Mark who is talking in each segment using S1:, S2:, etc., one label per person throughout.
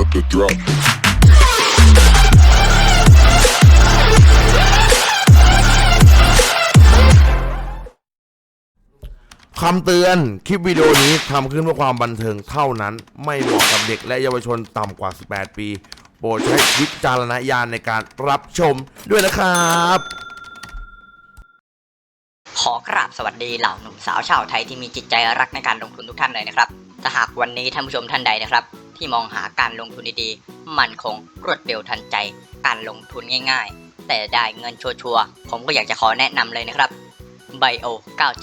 S1: up the drop.
S2: คำเตือน คลิปวิดีโอนี้ทำขึ้นเพื่อความบันเทิงเท่านั้น ไม่เหมาะกับเด็กและเยาวชนต่ำกว่า 18 ปี โปรดใช้วิจารณญาณในการรับชมด้วยนะครับ
S3: ขอกราบสวัสดีเหล่าหนุ่มสาวชาวไทยที่มีจิตใจรักในการลงทุนทุกท่านเลยนะครับถ้าหากวันนี้ท่านผู้ชมท่านใดนะครับ ที่มองหาการลงทุนดีๆ มั่นคงรวดเร็วทันใจ การลงทุนง่าย ๆ แต่ได้เงินชัวร์ๆผมก็อยากจะขอแนะนำเลยนะครับ Bio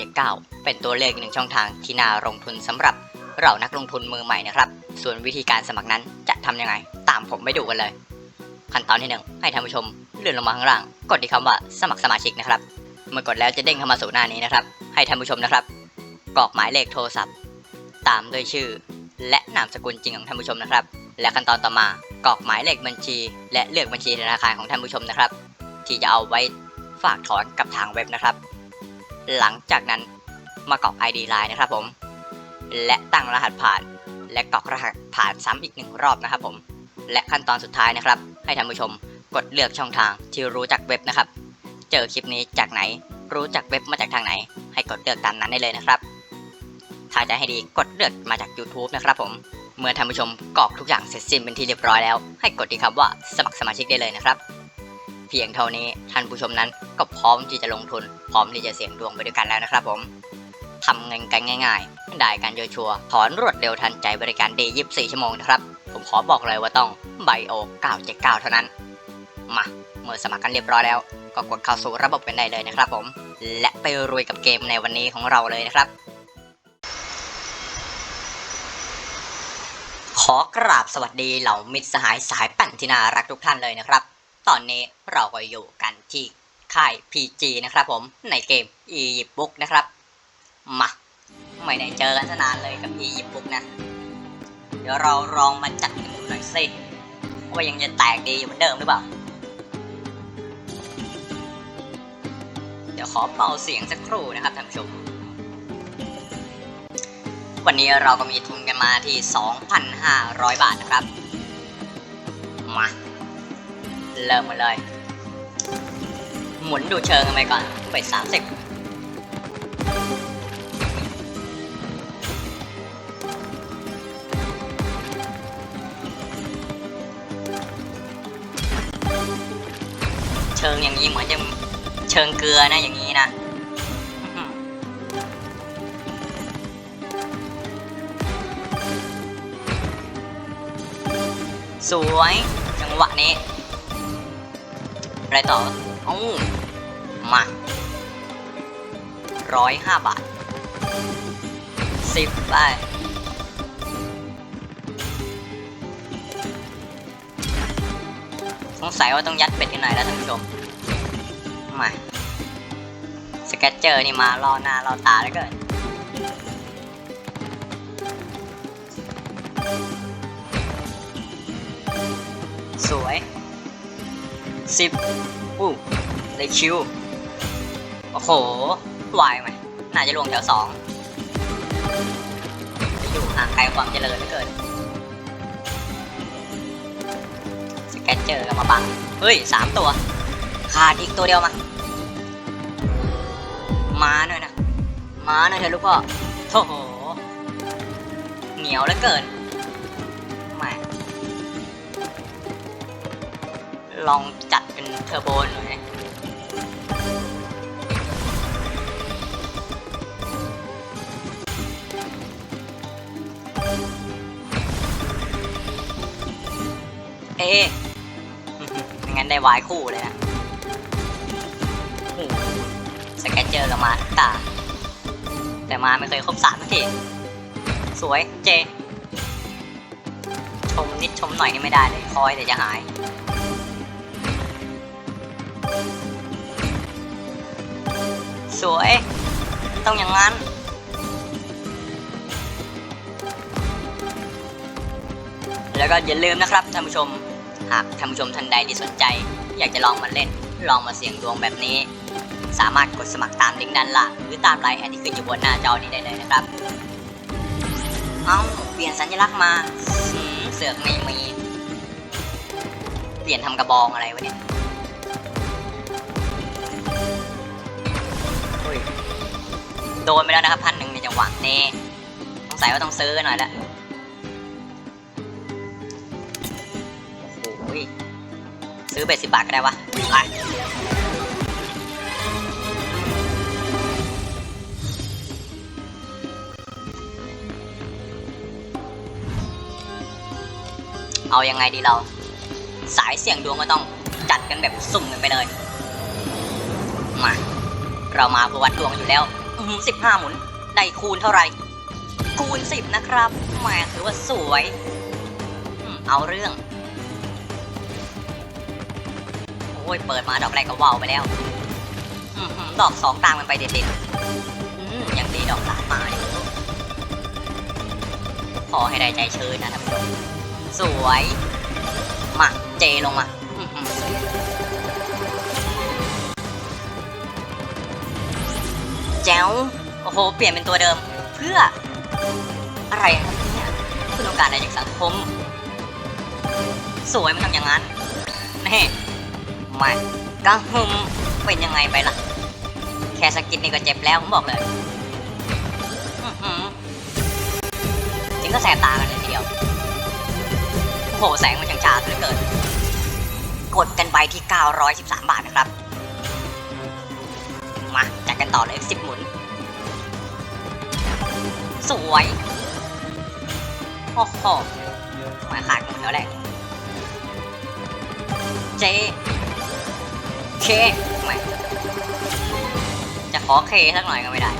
S3: 979 เป็นตัวเลขหนึ่งช่องทางที่น่าลงทุนสำหรับเรานักลงทุนมือใหม่นะครับ ส่วนวิธีการสมัครนั้นจะทำยังไง ตามผมไปดูกันเลย ขั้นตอนที่หนึ่งให้ท่านผู้ชมเลื่อนลงมาข้างล่าง กดที่คำว่าสมัครสมาชิกนะครับ เมื่อกดแล้วจะเด้งเข้ามาสู่หน้านี้นะครับ ให้ท่านผู้ชมนะครับ กรอกหมายเลขโทรศัพท์ ตามด้วยชื่อ และนามสกุลจริงของท่านผู้ชมนะครับ และขั้นตอนต่อมากรอกหมายเลขบัญชี และเลือกบัญชีธนาคารของท่านผู้ชมนะครับ ที่จะเอาไว้ฝากถอนกับทางเว็บนะครับ หลังจากนั้นมากรอก ID Line นะครับผม และตั้งรหัสผ่าน และกรอกรหัสผ่านซ้ำอีกหนึ่งรอบนะครับผม และขั้นตอนสุดท้ายนะครับ ให้ท่านผู้ชมกดเลือกช่องทางที่รู้จักเว็บนะครับ เจอคลิปนี้จากไหน รู้จักเว็บมาจากทางไหน ให้กดเลือกตามนั้นได้เลยนะครับ ถ้าจะให้ดีกดเลือกมาจาก YouTube นะครับผม เมื่อท่านผู้ชมกรอกทุกอย่างเสร็จสิ้นเป็นที่เรียบร้อยแล้ว ให้กดที่คำว่าสมัครสมาชิกได้เลยนะครับ เพียงเท่านี้ท่านผู้ชมนั้นก็พร้อมที่จะลงทุน พร้อมที่จะเสี่ยงดวงไปด้วยกันแล้วนะครับผมทำเงินกันง่าย ๆ ได้การเยอะชัวร์ถอนรวดเร็วทันใจบริการดี24 ชั่วโมงนะครับ ผมขอบอกเลยว่าต้องไบโอ979 เท่านั้น มา เมื่อสมัครกันเรียบร้อยแล้ว ก็กดเข้าสู่ระบบกันได้เลยนะครับผม และไปรวยกับเกมในวันนี้ของเราเลยนะครับ ขอกราบสวัสดีเหล่ามิตรสหายสายปั่นที่น่ารักทุกท่านเลยนะครับ ตอนนี้เราก็อยู่กันที่ค่าย PG นะครับผมในเกม Egypt Book นะครับ มาไม่ได้เจอกันนานเลยกับ Egypt Book นะ เดี๋ยวเราลองมาจัดกันดูหน่อยสิว่ายังจะแตกดีเหมือนเดิมหรือเปล่า เดี๋ยวขอเบาเสียงสักครู่นะครับท่านผู้ชม วันนี้เราก็มีทุนกันมาที่ 2,500 บาทนะครับ มา เริ่มมาเลย หมุนดูเชิงกันไปก่อนไป 30เชิงอย่างนี้เหมือนจะ ชิงเกลือนะอย่างนี้นะสวยจังหวะนี้อะไรต่อเอ้ามาร้อยห้าบาทสิบไปสงสัยว่าต้องยัดเป็ดที่ไหนแล้วท่านผู้ชม มา สเก็ตเจอร์นี่มาล่อหน้าล่อตาแล้วเกินสวยสิบอู้เลยคิว โอ้โห วายไหมน่าจะลงแถวสองจะอยู่ห่างไกลความเจริญเหลือเกินสเก็ตเจอร์ก็มาบัง เฮ้ยสามตัว ขาดอีกตัวเดียวมา ม้าหน่อยนะ ม้าหน่อยเถอะลูกพ่อโถ่โห เหนียวเหลือเกินแหม่ลองจัดเป็นเทอร์โบหน่อยเอ๊ะงั้นได้วายคู่เลยนะ เจอกับมาตา แต่มาไม่เคยครบสามสักทีสวยเจ ชมนิดชมหน่อยนี่ไม่ได้เลยคอยแต่จะหาย สวย ต้องอย่างนั้นแล้วก็อย่าลืมนะครับท่านผู้ชม หากท่านผู้ชมท่านใดที่สนใจ อยากจะลองมาเล่น ลองมาเสี่ยงดวงแบบนี้ สามารถกดสมัครตามลิงก์ด้านล่างหรือตามไลน์แอดที่ขึ้นอยู่บนหน้าจอนี้ได้เลยนะครับ เอาเปลี่ยนสัญลักษณ์มาเสือกไม่มี เปลี่ยนทำกระบองอะไรวะเนี่ยโดนไปแล้วนะครับพันหนึ่งในจังหวะนี้สงสัยว่าต้องซื้อหน่อยละโอ้โหซื้อเบสิบบาทก็ได้วะไป เอายังไงดีเรา สายเสี่ยงดวงก็ต้องจัดกันแบบสุ่มกันไปเลย มา เรามาเพื่อวัดดวงอยู่แล้วสิบห้าหมุน ได้คูณเท่าไหร่ คูณสิบนะครับแหมถือว่าสวยอเอาเรื่อง โอ้ย เปิดมาดอกแรกก็ว้าวไปแล้วดอกสองตามกันไปเด็ดๆอืมยังดีดอกสามมาเนี่ยขอให้ได้ใจชื้นนะท่านผู้ชม สวยมาเจลงมาแจ๋วโอ้โห เปลี่ยนเป็นตัวเดิม เพื่อ อะไรครับเนี่ยคุณต้องการอะไรจากสังคม สวยมันทำอย่างนั้นนี่ไม่กระหึมเป็นยังไงไปล่ะ แค่สกินนี่ก็เจ็บแล้ว ผมบอกเลยจริงก็แสบตากันเลยทีเดียว โอ้โหแสงมันจังจ้าเหลือเกิน กดกันไปที่ 913 บาทนะครับ มาจัดกันต่อเลย 10 หมุน สวยโอ้โหมาขาดหมุนแล้วแหละ เจ เคไม่จะขอเคสักหน่อยก็ไม่ได้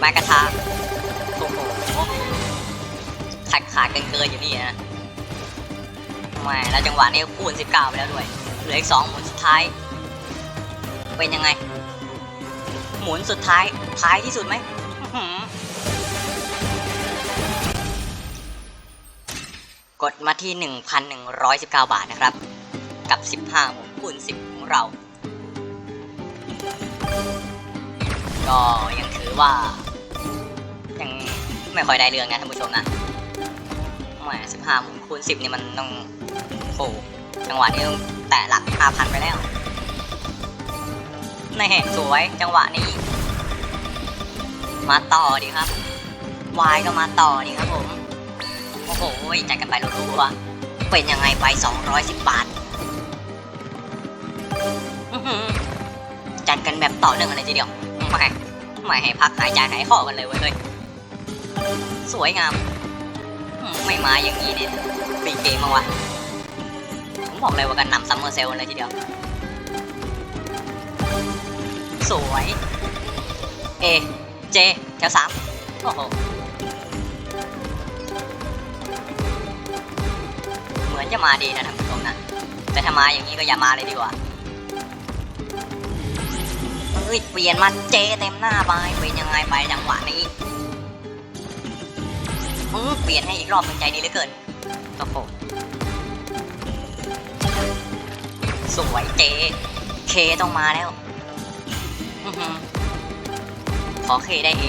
S3: ไมกระทาโอ้โห ขาดขาดเกินเกินอยู่นี่นะแหม่แล้วจังหวะนี้คูณ19 ไปแล้วด้วย เหลืออีกสองหมุนสุดท้าย เป็นยังไง หมุนสุดท้าย ท้ายที่สุดไหมกดมาที่ 1,119 บาทนะครับ กับ 15หมุนคูณ10 ของเรา ก็ยังถือว่า ยังไม่ค่อยได้เรื่องนะท่านผู้ชมนะ หมสิบห้าหมุนคูณสิบนี่มันต้องโอ้โหจังหวะนี้ต้องแตะหลักห้าพันไปแล้วนี่สวยจังหวะนี้ มาต่อดีครับวายก็มาต่อดีครับผม โอ้โหจัดกันไปรัวๆเป็นยังไงไป210บาทอื้อหือจัดกันแบบต่อเนื่องอะไรทีเดียวไม่ไม่ให้พักหายใจหายคอกันเลยเว้ยสวยงาม ไม่มาอย่างนี้เนี่ยปีเกมมาวะผมบอกเลยว่ากันนำซัมเมอร์เซลเลยทีเดียว สวยเอเจแถวสามโอ้โหเหมือนจะมาดีนะท่านผู้ชมนะแต่ถ้ามาอย่างนี้ก็อย่ามาเลยดีกว่าเฮ้ยเปลี่ยนมาเจเต็มหน้าไปเป็นยังไงไปจังหวะนี้ เปลี่ยนให้อีกรอบมันใจดีเหลือเกินโอ้โหสวยเจ เคต้องมาแล้วขอเคได้เอ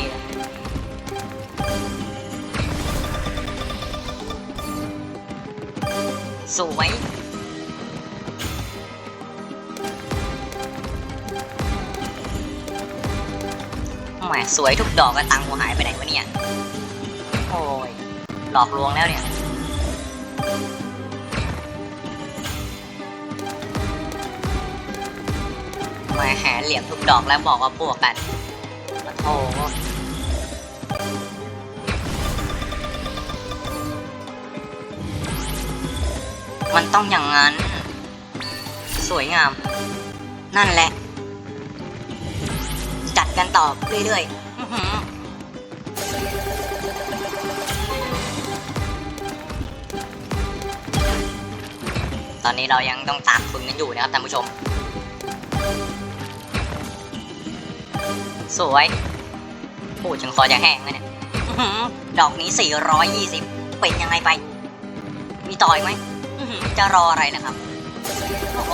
S3: สวยแหมสวยทุกดอกก็ตังค์กูหายไปไหนวะเนี่ย หลอกลวงแล้วเนี่ยมาแหเหลี่ยมทุกดอกแล้วบอกว่าบวกกันโอ้โหมันต้องอย่างนั้น สวยงาม นั่นแหละ จัดกันต่อเรื่อยๆ ตอนนี้เรายังต้องตามคุณกันอยู่นะครับท่านผู้ชม สวยโอ้จนคอจะแห้งเลยเนี่ยดอกนี้ 420 เป็นยังไงไป มีต่อยไหม จะรออะไรนะครับ โอ้โห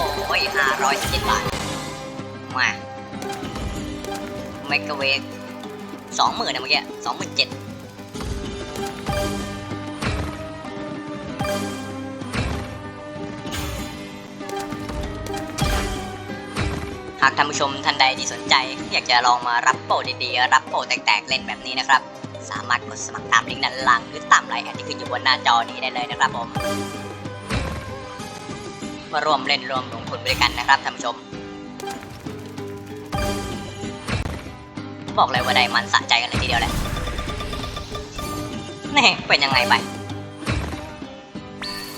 S3: 517บาท มาไมโคเวก20,000นะเมื่อกี้27,000ากท่านผู้ชมท่านใดที่สนใจ อยากจะลองมารับโปรดีๆ รับโปรแตกๆ เล่นแบบนี้นะครับ สามารถกดสมัครตามลิงก์ด้านล่างหรือตามไลน์แอดที่ขึ้นอยู่บนหน้าจอนี้ได้เลยนะครับผม มาร่วมเล่นร่วมลงทุนไปด้วยกันนะครับท่านผู้ชม บอกเลยว่าได้มันสะใจกันเลยทีเดียวแหละนี่เป็นยังไงไป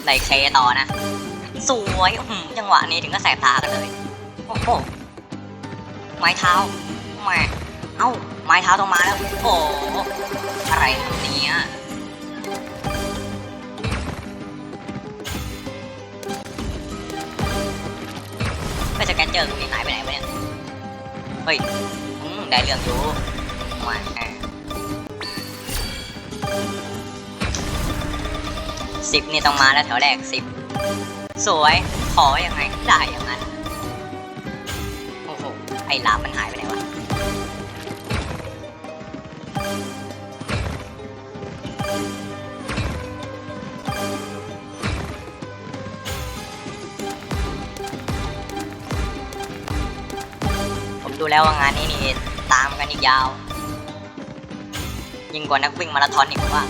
S3: ได้เคต่อนะ สวยอื้อหือจังหวะนี้ถึงก็แสบตากันเลย โอ้โห ไม้เท้าแหมเอ้า ไม้เท้าต้องมาแล้ว โอ้โหอะไรเนี่ยไปสแกนเจอร์ตรงนี้หายไปไหนวะเนี่ย เฮ้ยได้เรื่องอยู่แหม่สิบนี่ต้องมาแล้วแถวแรกสิบสวย ขออยังไง ได้อย่างนั้น ไอ้ลาบมันหายไปไหนวะผมดูแล้วว่างานนี้นี่ตามกันอีกยาว ยิ่งกว่านักวิ่งมาราธอนอีกผมว่า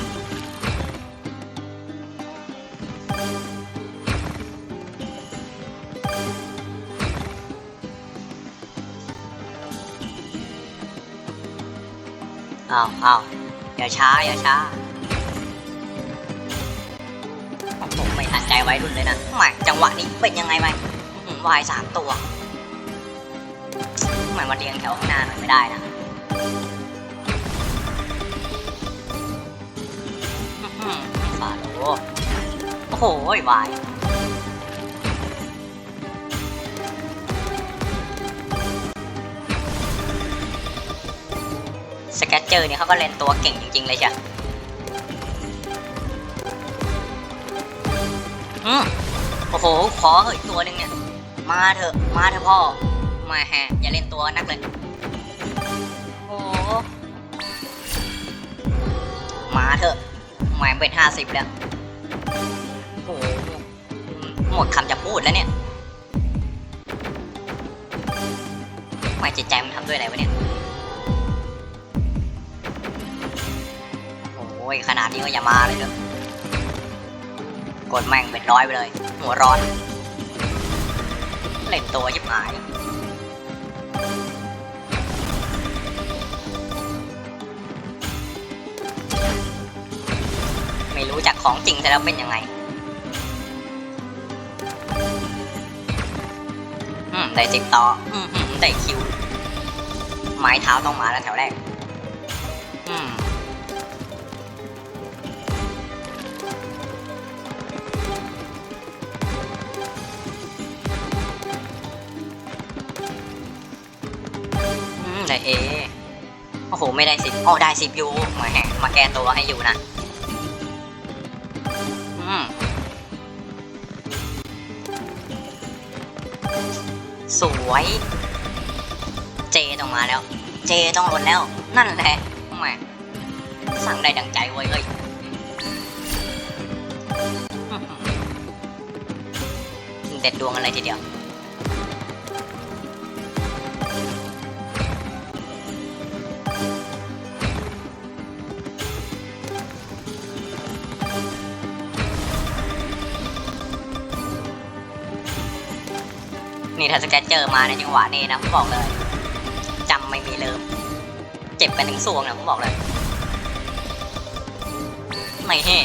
S3: อ้าวอ้าวอย่าช้าอย่าช้าโอ้โหไม่ทันใจไว้รุ่นเลยนะหม่จังหวะนี้เป็นยังไงไหมวายสามตัวทำไมมาเรียงแถวข้างหน้าหน่อยไม่ได้นะอื้อหือฟาโลโอ้โหวาย เจอร์เนี่ยเขาก็เล่นตัวเก่งจริง ๆ เลยใช่อืมโอ้โห ขอเหอะตัวหนึ่งเนี่ย มาเถอะ มาเถอะพ่อ มาแฮะอย่าเล่นตัวนักเลย โอ้โหมาเถอะหมายเป็นห้าสิบแล้ว โอ้โหหมดคำจะพูดแล้วเนี่ยไม่จิตใจมันทำด้วยอะไรวะเนี่ย โอ้ยขนาดนี้ก็อย่ามาเลยเถอะกดแม่งเป็นร้อยไปเลย หัวร้อน เล่นตัวยิบหายไม่รู้จักของจริงแต่แล้วเป็นยังไงอืมได้สิบต่ออืมอืมได้คิวไม้เท้าต้องมาแล้วแถวแรก อืม เอโอ้โห ไม่ได้สิบอ๋อได้สิบยูมาแหมาแก้ตัวให้อยู่นะ อืมสวย เจต้องมาแล้ว เจต้องลนแล้ว นั่นแหละแหมสั่งได้ดังใจเว้ยเฮ้ยเด็ดดวงกันเลยทีเดียว นี่ถ้าสแกตเจอมาในจังหวะนี้นะผมบอกเลยจำไม่มีเลิมเจ็บไปถึงซวงนะผมบอกเลยไม่เฮ้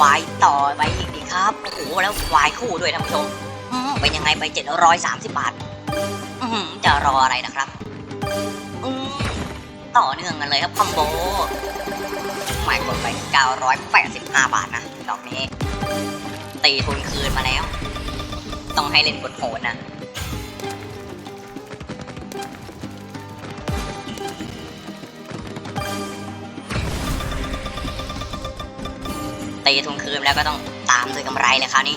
S3: วายต่อไปอีกดีครับโอ้โหแล้ววายคู่ด้วยท่านผู้ชมเป็นยังไงไปเจ็ดร้อยสามสิบบาทจะรออะไรนะครับต่อเนื่องกันเลยครับคอมโบหมายกดไป 985 บาทนะดอกนี้ ตีทุนคืนมาแล้ว ต้องให้เล่นกดโหดนะ ตีทุนคืนแล้วก็ต้องตามด้วยกำไรเลยคราวนี้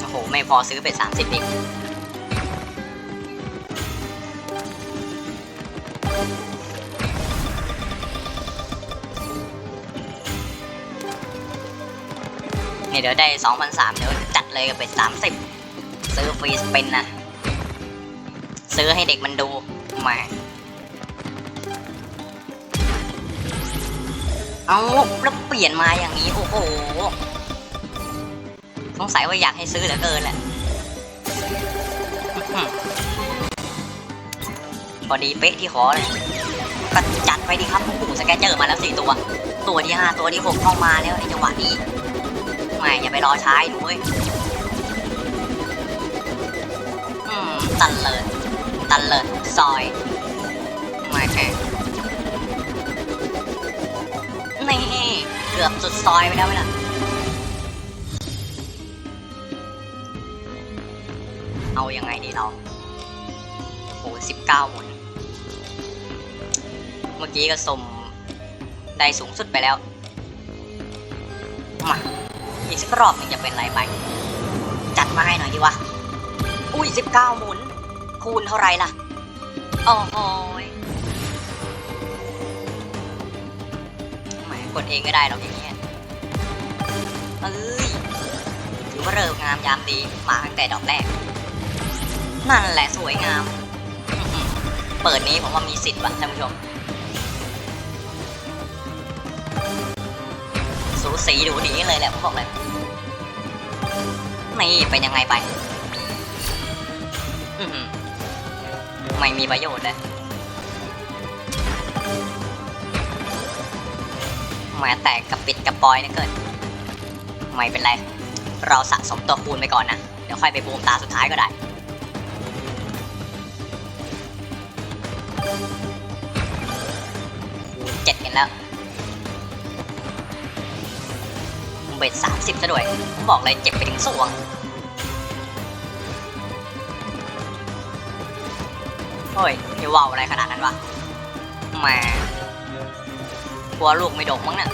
S3: โอ้โห ไม่พอซื้อไปสามสิบอีก นี่เดี๋ยวได้สองพันสามเดี๋ยวจัดเลยไปสามสิบซื้อฟรีสเปนนะ ซื้อให้เด็กมันดูมาเอาแล้วเปลี่ยนมาอย่างนี้ โอ้โหสงสัยว่าอยากให้ซื้อเหลือเกินแหละพอดีเป๊ะที่ขอเลยก็จัดไปดีครับโอ้สแกนเจอมาแล้วสี่ตัว ตัวที่ห้าตัวที่หกเข้ามาแล้วในจังหวะนี้ แหม่อย่าไปรอช้าดูเว้ยอืมตันเลิศตันเลิศซอยแหม่นี่เกือบสุดซอยไปแล้วไหมล่ะเอายังไงดีเราโอ้สิบเก้าหมุนเมื่อกี้ก็สมได้สูงสุดไปแล้วมา อีกสักรอบหนึงจะเป็นไรไป จัดมาให้หน่อยดีวะ อุ้ยสิบเก้าหมุน คูณเท่าไรล่ะ โอ้โหแหมกดเองก็ได้หรอกอย่างเงี้ยเอ้ยถือว่าเริ่มงามยามดีมาตั้งแต่ดอกแรก นั่นแหละสวยงาม เปิดนี้ผมว่ามีสิทธิ์ว่ะท่านผู้ชม สูสีดูดีเลยแหละผมบอกเลยนี่เป็นยังไงไปไม่มีประโยชน์เลยแม้แต่กระปิดกระปอยนะเกินไม่เป็นไร เราสะสมตัวคูณไปก่อนนะ เดี๋ยวค่อยไปบูมตาสุดท้ายก็ได้ เบ็ดสามสิบซะด้วย ผมบอกเลยเจ็บไปถึงสวง โอ้ยอย่าว่าวอะไรขนาดนั้นวะแหมกลัวลูกไม่ดกมั้งเนี่ย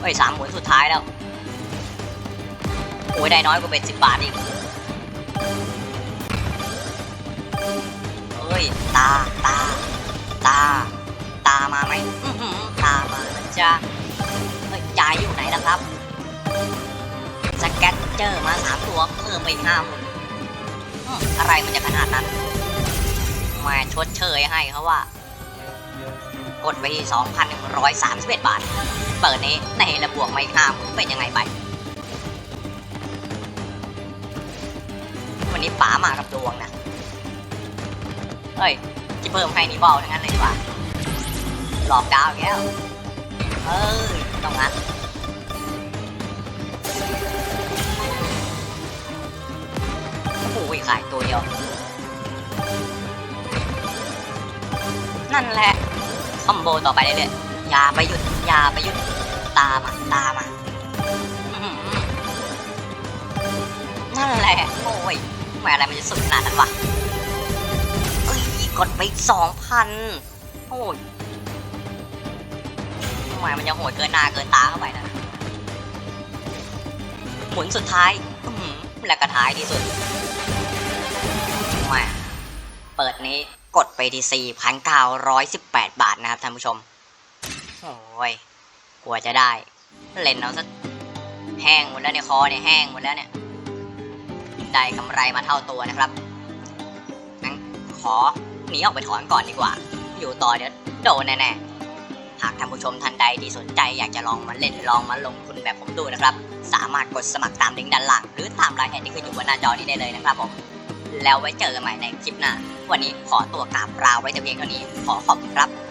S3: เฮ้ยสามหมุนสุดท้ายแล้ว โอ้ยได้น้อยกว่าเบ็ดสิบบาทอีกเฮ้ย ตา ตา สแกตเจอร์มาสามตัวเพิ่มไปอีกห้าหมื่นอะไรมันจะขนาดนั้นมาชดเชยให้เขาว่า กดไปที่2,131บเอ็ดบาท เปิดนี้ในระบวกไม่ห้าหมื่นเป็นยังไงไป วันนี้ป๋ามากับดวงนะเฮ้ยที่เพิ่มให้นี่เบาทั้งนั้นเลยดีกว่าหลอกดาวอีกแล้วเอ้ยต้องงั้น ขายตัวเดียว นั่นแหละคอมโบต่อไปเรื่อยๆอย่าไปหยุดอย่าไปหยุดตามมาตามมานั่นแหละ โอ้ยแหมอะไรมันจะสุดขนาดนั้นวะเอ้ยกดไปสองพันโอ้ยทำไมมันยังโหดเกินหน้าเกินตาเข้าไปนะ หมุนสุดท้ายหือและกระท้ายที่สุด เปิดนี้กดไปที่ 4,918 บาทนะครับท่านผู้ชม โอ้ยกลัวจะได้ เล่นเอาซะแห้งหมดแล้วในยคอเนี่ยแห้งหมดแล้วเนี่ย ได้กำไรมาเท่าตัวนะครับงั้นขอหนีออกไปถอนก่อนดีกว่า อยู่ต่อเดี๋ยวโดนแน่ๆ หากท่านผู้ชมท่านใดที่สนใจอยากจะลองมาเล่นลองมาลงทุนแบบผมดูนะครับ สามารถกดสมัครตามลิงก์ด้านล่างหรือตามรายละเอียดที่ขึ้นอยู่บนหน้าจอนี้ได้เลยนะครับผม แล้วไว้เจอกันใหม่ในคลิปหน้า วันนี้ขอตัวกราบลาไว้แต่เพียงเท่านี้ ขอขอบคุณครับ